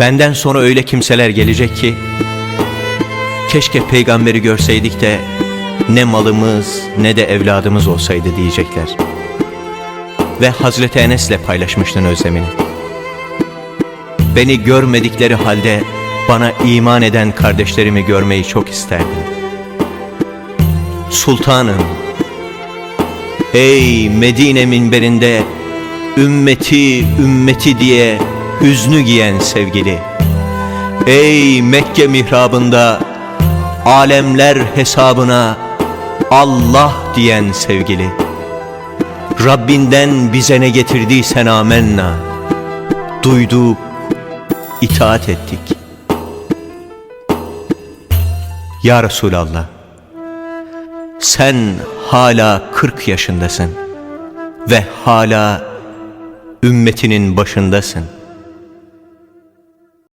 Benden sonra öyle kimseler gelecek ki keşke peygamberi görseydik de ne malımız ne de evladımız olsaydı diyecekler. Ve Hazreti Enes'le paylaşmıştın özlemini. Beni görmedikleri halde bana iman eden kardeşlerimi görmeyi çok isterdim. Sultanım, ey Medine minberinde ümmeti ümmeti diye hüznü giyen sevgili. Ey Mekke mihrabında alemler hesabına Allah diyen sevgili. Rabbinden bize ne getirdiysen amenna. Duyduk, itaat ettik. Ya Resulallah, sen hala 40 yaşındasın ve hala ümmetinin başındasın.